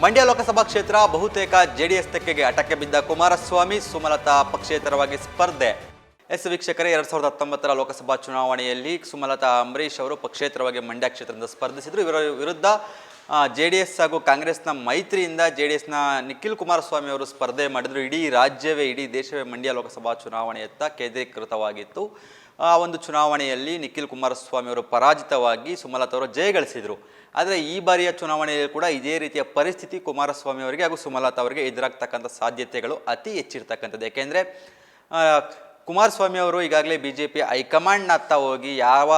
ಮಂಡ್ಯ ಲೋಕಸಭಾ ಕ್ಷೇತ್ರ ಬಹುತೇಕ ಜೆಡಿಎಸ್ ತೆಕ್ಕೆಗೆ ಅಟಕ್ಕೆ ಬಿದ್ದ ಕುಮಾರಸ್ವಾಮಿ ಸುಮಲತಾ ಪಕ್ಷೇತರವಾಗಿ ಸ್ಪರ್ಧೆ. ಎಸ್ ವೀಕ್ಷಕರೇ, ಎರಡ್ ಸಾವಿರದ ಹತ್ತೊಂಬತ್ತರ ಲೋಕಸಭಾ ಚುನಾವಣೆಯಲ್ಲಿ ಸುಮಲತಾ ಅಂಬರೀಶ್ ಅವರು ಪಕ್ಷೇತರವಾಗಿ ಮಂಡ್ಯ ಕ್ಷೇತ್ರದಿಂದ ಸ್ಪರ್ಧಿಸಿದ್ರು. ಇವರ ವಿರುದ್ಧ ಜೆ ಡಿ ಎಸ್ ಹಾಗೂ ಕಾಂಗ್ರೆಸ್ನ ಮೈತ್ರಿಯಿಂದ ಜೆ ಡಿ ಎಸ್ನ ನಿಖಿಲ್ ಕುಮಾರಸ್ವಾಮಿ ಅವರು ಸ್ಪರ್ಧೆ ಮಾಡಿದ್ರು. ಇಡೀ ರಾಜ್ಯವೇ, ಇಡೀ ದೇಶವೇ ಮಂಡ್ಯ ಲೋಕಸಭಾ ಚುನಾವಣೆಯತ್ತ ಕೇಂದ್ರೀಕೃತವಾಗಿತ್ತು. ಆ ಒಂದು ಚುನಾವಣೆಯಲ್ಲಿ ನಿಖಿಲ್ ಕುಮಾರಸ್ವಾಮಿ ಅವರು ಪರಾಜಿತವಾಗಿ ಸುಮಲತಾ ಅವರು ಜಯಗಳಿಸಿದರು ಆದರೆ ಈ ಬಾರಿಯ ಚುನಾವಣೆಯಲ್ಲಿ ಕೂಡ ಇದೇ ರೀತಿಯ ಪರಿಸ್ಥಿತಿ ಕುಮಾರಸ್ವಾಮಿ ಅವರಿಗೆ ಹಾಗೂ ಸುಮಲತಾ ಅವರಿಗೆ ಎದುರಾಗ್ತಕ್ಕಂಥ ಸಾಧ್ಯತೆಗಳು ಅತಿ ಹೆಚ್ಚಿರ್ತಕ್ಕಂಥದ್ದು. ಯಾಕೆಂದರೆ ಕುಮಾರಸ್ವಾಮಿ ಅವರು ಈಗಾಗಲೇ ಬಿ ಜೆ ಪಿ ಹೈಕಮಾಂಡ್ನತ್ತ ಹೋಗಿ ಯಾವ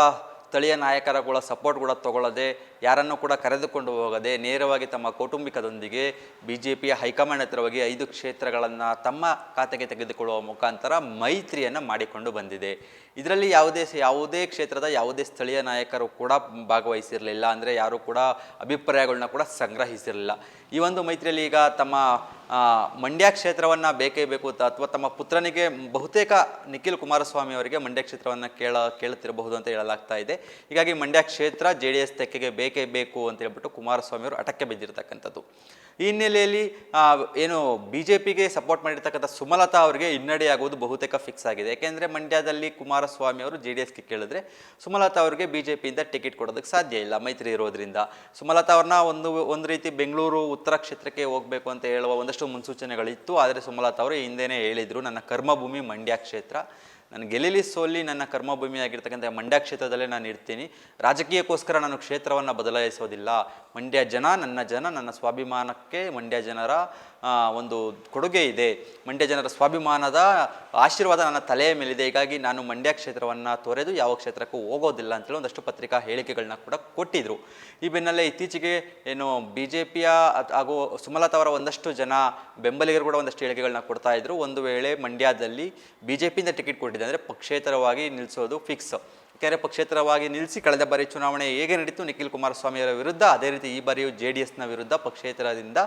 ಸ್ಥಳೀಯ ನಾಯಕರ ಕೂಡ ಸಪೋರ್ಟ್ ಕೂಡ ತಗೊಳ್ಳದೆ ಯಾರನ್ನು ಕೂಡ ಕರೆದುಕೊಂಡು ಹೋಗದೆ ನೇರವಾಗಿ ತಮ್ಮ ಕೌಟುಂಬಿಕದೊಂದಿಗೆ ಬಿ ಜೆ ಪಿಯ ಹೈಕಮಾಂಡ್ ಹತ್ತಿರವಾಗಿ ಐದು ಕ್ಷೇತ್ರಗಳನ್ನು ತಮ್ಮ ಖಾತೆಗೆ ತೆಗೆದುಕೊಳ್ಳುವ ಮುಖಾಂತರ ಮೈತ್ರಿಯನ್ನು ಮಾಡಿಕೊಂಡು ಬಂದಿದೆ. ಇದರಲ್ಲಿ ಯಾವುದೇ ಯಾವುದೇ ಕ್ಷೇತ್ರದ ಯಾವುದೇ ಸ್ಥಳೀಯ ನಾಯಕರು ಕೂಡ ಭಾಗವಹಿಸಿರಲಿಲ್ಲ, ಅಂದರೆ ಯಾರೂ ಕೂಡ ಅಭಿಪ್ರಾಯಗಳನ್ನ ಕೂಡ ಸಂಗ್ರಹಿಸಿರಲಿಲ್ಲ. ಈ ಒಂದು ಮೈತ್ರಿಯಲ್ಲಿ ಈಗ ತಮ್ಮ ಮಂಡ್ಯ ಕ್ಷೇತ್ರವನ್ನು ಬೇಕೇ ಬೇಕು ಅಥವಾ ತಮ್ಮ ಪುತ್ರನಿಗೆ ಬಹುತೇಕ ನಿಖಿಲ್ ಕುಮಾರಸ್ವಾಮಿ ಅವರಿಗೆ ಮಂಡ್ಯ ಕ್ಷೇತ್ರವನ್ನು ಕೇಳ, ಕೇಳುತ್ತಿರಬಹುದು ಅಂತ ಹೇಳಲಾಗ್ತಾ ಇದೆ. ಹೀಗಾಗಿ ಮಂಡ್ಯ ಕ್ಷೇತ್ರ ಜೆ ಡಿ ಎಸ್ ತೆಕ್ಕೆಗೆ ಬೇಕೇ ಬೇಕು ಅಂತ ಹೇಳ್ಬಿಟ್ಟು ಕುಮಾರಸ್ವಾಮಿ ಅವರು ಅಟಕ್ಕೆ ಬಿದ್ದಿರತಕ್ಕಂಥದ್ದು. ಈ ಹಿನ್ನೆಲೆಯಲ್ಲಿ ಏನು ಬಿ ಜೆ ಪಿಗೆ ಸಪೋರ್ಟ್ ಮಾಡಿರ್ತಕ್ಕಂಥ ಸುಮಲತಾ ಅವರಿಗೆ ಹಿನ್ನಡೆಯಾಗುವುದು ಬಹುತೇಕ ಫಿಕ್ಸ್ ಆಗಿದೆ. ಯಾಕೆಂದರೆ ಮಂಡ್ಯದಲ್ಲಿ ಕುಮಾರಸ್ವಾಮಿ ಅವರು ಜೆ ಡಿ ಎಸ್ಗೆ ಕೇಳಿದ್ರೆ ಸುಮಲತಾ ಅವರಿಗೆ ಬಿ ಜೆ ಪಿಯಿಂದ ಟಿಕೆಟ್ ಕೊಡೋದಕ್ಕೆ ಸಾಧ್ಯ ಇಲ್ಲ ಮೈತ್ರಿ ಇರೋದ್ರಿಂದ. ಸುಮಲತಾ ಅವ್ರನ್ನ ಒಂದು ಒಂದು ರೀತಿ ಬೆಂಗಳೂರು ಉತ್ತರ ಕ್ಷೇತ್ರಕ್ಕೆ ಹೋಗಬೇಕು ಅಂತ ಹೇಳುವ ಒಂದಷ್ಟು ಮುನ್ಸೂಚನೆಗಳಿತ್ತು, ಆದರೆ ಸುಮಲತಾ ಅವರು ಹಿಂದೆನೇ ಹೇಳಿದರು, ನನ್ನ ಕರ್ಮಭೂಮಿ ಮಂಡ್ಯ ಕ್ಷೇತ್ರ. ನಾನು ಗೆಲಲಿ ಸೋಲಿ ನನ್ನ ಕರ್ಮಭೂಮಿ ಆಗಿರ್ತಕ್ಕಂಥ ಮಂಡ್ಯ ಕ್ಷೇತ್ರದಲ್ಲೇ ನಾನು ಇರ್ತೀನಿ. ರಾಜಕೀಯಕ್ಕೋಸ್ಕರ ನಾನು ಕ್ಷೇತ್ರವನ್ನು ಬದಲಾಯಿಸೋದಿಲ್ಲ. ಮಂಡ್ಯ ಜನ ನನ್ನ ಜನ, ನನ್ನ ಸ್ವಾಭಿಮಾನಕ್ಕೆ ಮಂಡ್ಯ ಜನರ ಒಂದು ಕೊಡುಗೆ ಇದೆ. ಮಂಡ್ಯ ಜನರ ಸ್ವಾಭಿಮಾನದ ಆಶೀರ್ವಾದ ನನ್ನ ತಲೆಯ ಮೇಲಿದೆ. ಹೀಗಾಗಿ ನಾನು ಮಂಡ್ಯ ಕ್ಷೇತ್ರವನ್ನು ತೊರೆದು ಯಾವ ಕ್ಷೇತ್ರಕ್ಕೂ ಹೋಗೋದಿಲ್ಲ ಅಂತೇಳಿ ಒಂದಷ್ಟು ಪತ್ರಿಕಾ ಹೇಳಿಕೆಗಳನ್ನ ಕೂಡ ಕೊಟ್ಟಿದ್ರು. ಈ ಬೆನ್ನಲ್ಲೇ ಇತ್ತೀಚೆಗೆ ಏನು ಬಿ ಜೆ ಪಿಯ ಹಾಗೂ ಸುಮಲತಾ ಅವರ ಒಂದಷ್ಟು ಜನ ಬೆಂಬಲಿಗರು ಕೂಡ ಒಂದಷ್ಟು ಹೇಳಿಕೆಗಳನ್ನ ಕೊಡ್ತಾ ಇದ್ರು. ಒಂದು ವೇಳೆ ಮಂಡ್ಯದಲ್ಲಿ ಬಿ ಜೆ ಪಿಯಿಂದ ಟಿಕೆಟ್ ಕೊಟ್ಟಿದೆ ಅಂದರೆ ಪಕ್ಷೇತರವಾಗಿ ನಿಲ್ಲಿಸೋದು ಫಿಕ್ಸ್. ಯಾಕೆಂದರೆ ಪಕ್ಷೇತರವಾಗಿ ನಿಲ್ಲಿಸಿ ಕಳೆದ ಬಾರಿ ಚುನಾವಣೆ ಹೇಗೆ ನಡೀತು? ನಿಖಿಲ್ ಕುಮಾರಸ್ವಾಮಿಯವರ ವಿರುದ್ಧ, ಅದೇ ರೀತಿ ಈ ಬಾರಿಯೂ ಜೆ ಡಿ ಎಸ್ನ ವಿರುದ್ಧ ಪಕ್ಷೇತರದಿಂದ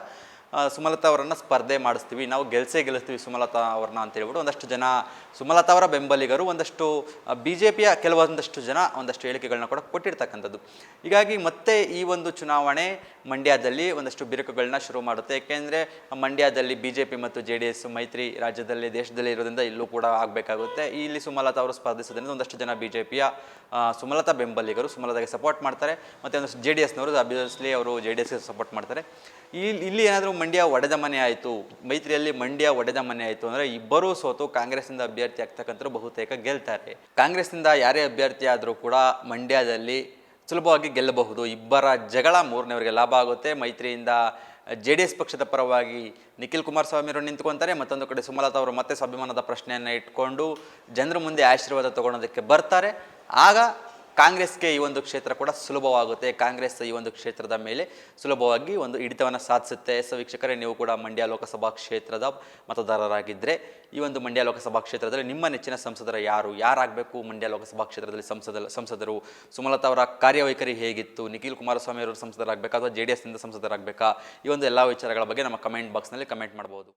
ಸುಮಲತಾ ಅವರನ್ನು ಸ್ಪರ್ಧೆ ಮಾಡಿಸ್ತೀವಿ. ನಾವು ಗೆಲ್ಸೇ ಗೆಲ್ಲಿಸ್ತೀವಿ ಸುಮಲತಾ ಅವ್ರನ್ನ ಅಂತ ಹೇಳ್ಬಿಟ್ಟು ಒಂದಷ್ಟು ಜನ ಸುಮಲತಾ ಅವರ ಬೆಂಬಲಿಗರು, ಒಂದಷ್ಟು ಬಿ ಜೆ ಪಿಯ ಕೆಲವೊಂದಷ್ಟು ಜನ ಒಂದಷ್ಟು ಹೇಳಿಕೆಗಳನ್ನ ಕೂಡ ಕೊಟ್ಟಿರ್ತಕ್ಕಂಥದ್ದು. ಹೀಗಾಗಿ ಮತ್ತೆ ಈ ಒಂದು ಚುನಾವಣೆ ಮಂಡ್ಯದಲ್ಲಿ ಒಂದಷ್ಟು ಬಿರುಕುಗಳನ್ನ ಶುರು ಮಾಡುತ್ತೆ. ಏಕೆಂದರೆ ಮಂಡ್ಯದಲ್ಲಿ ಬಿ ಜೆ ಪಿ ಮತ್ತು ಜೆ ಡಿ ಎಸ್ ಮೈತ್ರಿ ರಾಜ್ಯದಲ್ಲಿ, ದೇಶದಲ್ಲಿ ಇರೋದ್ರಿಂದ ಇಲ್ಲೂ ಕೂಡ ಆಗಬೇಕಾಗುತ್ತೆ. ಇಲ್ಲಿ ಸುಮಲತಾ ಅವರು ಸ್ಪರ್ಧಿಸೋದ್ರಿಂದ ಒಂದಷ್ಟು ಜನ ಬಿ ಜೆ ಪಿಯ ಸುಮಲತಾ ಬೆಂಬಲಿಗರು ಸುಮಲತಾಗೆ ಸಪೋರ್ಟ್ ಮಾಡ್ತಾರೆ. ಮತ್ತು ಒಂದಷ್ಟು ಜೆ ಡಿ ಎಸ್ನವರು ಅಬ್ವಿಯಸ್ಲಿ ಅವರು ಜೆ ಡಿ ಎಸ್ಗೆ ಸಪೋರ್ಟ್ ಮಾಡ್ತಾರೆ. ಇಲ್ಲಿ ಇಲ್ಲಿ ಏನಾದರೂ ಮಂಡ್ಯ ಒಡೆದ ಮನೆ ಆಯಿತು. ಮೈತ್ರಿಯಲ್ಲಿ ಮಂಡ್ಯ ಒಡೆದ ಮನೆ ಆಯಿತು ಅಂದರೆ ಇಬ್ಬರೂ ಸೋತು ಕಾಂಗ್ರೆಸ್ನಿಂದ ಅಭ್ಯರ್ಥಿ ಆಗ್ತಕ್ಕಂಥರು ಬಹುತೇಕ ಗೆಲ್ತಾರೆ. ಕಾಂಗ್ರೆಸ್ನಿಂದ ಯಾರೇ ಅಭ್ಯರ್ಥಿ ಆದರೂ ಕೂಡ ಮಂಡ್ಯದಲ್ಲಿ ಸುಲಭವಾಗಿ ಗೆಲ್ಲಬಹುದು. ಇಬ್ಬರ ಜಗಳ ಮೂರನೇವರಿಗೆ ಲಾಭ ಆಗುತ್ತೆ. ಮೈತ್ರಿಯಿಂದ ಜೆ ಡಿ ಎಸ್ ಪಕ್ಷದ ಪರವಾಗಿ ನಿಖಿಲ್ ಕುಮಾರಸ್ವಾಮಿ ಅವರು ನಿಂತ್ಕೊತಾರೆ. ಮತ್ತೊಂದು ಕಡೆ ಸುಮಲತಾ ಅವರು ಮತ್ತೆ ಸ್ವಾಭಿಮಾನದ ಪ್ರಶ್ನೆಯನ್ನು ಇಟ್ಕೊಂಡು ಜನರ ಮುಂದೆ ಆಶೀರ್ವಾದ ತಗೊಳೋದಕ್ಕೆ ಬರ್ತಾರೆ. ಆಗ ಕಾಂಗ್ರೆಸ್ಗೆ ಈ ಒಂದು ಕ್ಷೇತ್ರ ಕೂಡ ಸುಲಭವಾಗುತ್ತೆ. ಕಾಂಗ್ರೆಸ್ ಈ ಒಂದು ಕ್ಷೇತ್ರದ ಮೇಲೆ ಸುಲಭವಾಗಿ ಒಂದು ಹಿಡಿತವನ್ನು ಸಾಧಿಸುತ್ತೆ. ಸೊ ವೀಕ್ಷಕರೇ, ನೀವು ಕೂಡ ಮಂಡ್ಯ ಲೋಕಸಭಾ ಕ್ಷೇತ್ರದ ಮತದಾರರಾಗಿದ್ದರೆ ಈ ಒಂದು ಮಂಡ್ಯ ಲೋಕಸಭಾ ಕ್ಷೇತ್ರದಲ್ಲಿ ನಿಮ್ಮ ನೆಚ್ಚಿನ ಸಂಸದರ ಯಾರು? ಯಾರಾಗಬೇಕು ಮಂಡ್ಯ ಲೋಕಸಭಾ ಕ್ಷೇತ್ರದಲ್ಲಿ ಸಂಸದ ಸಂಸದರು? ಸುಮಲತಾ ಅವರ ಕಾರ್ಯವೈಖರಿ ಹೇಗಿತ್ತು? ನಿಖಿಲ್ ಕುಮಾರಸ್ವಾಮಿ ಅವರು ಸಂಸದರಾಗಬೇಕಾ ಅಥವಾ ಜೆ ಡಿ ಎಸ್ನಿಂದ ಸಂಸದರಾಗಬೇಕಾ? ಈ ಒಂದು ಎಲ್ಲ ವಿಚಾರಗಳ ಬಗ್ಗೆ ನಮ್ಮ ಕಮೆಂಟ್ ಬಾಕ್ಸ್ನಲ್ಲಿ ಕಮೆಂಟ್ ಮಾಡ್ಬೋದು.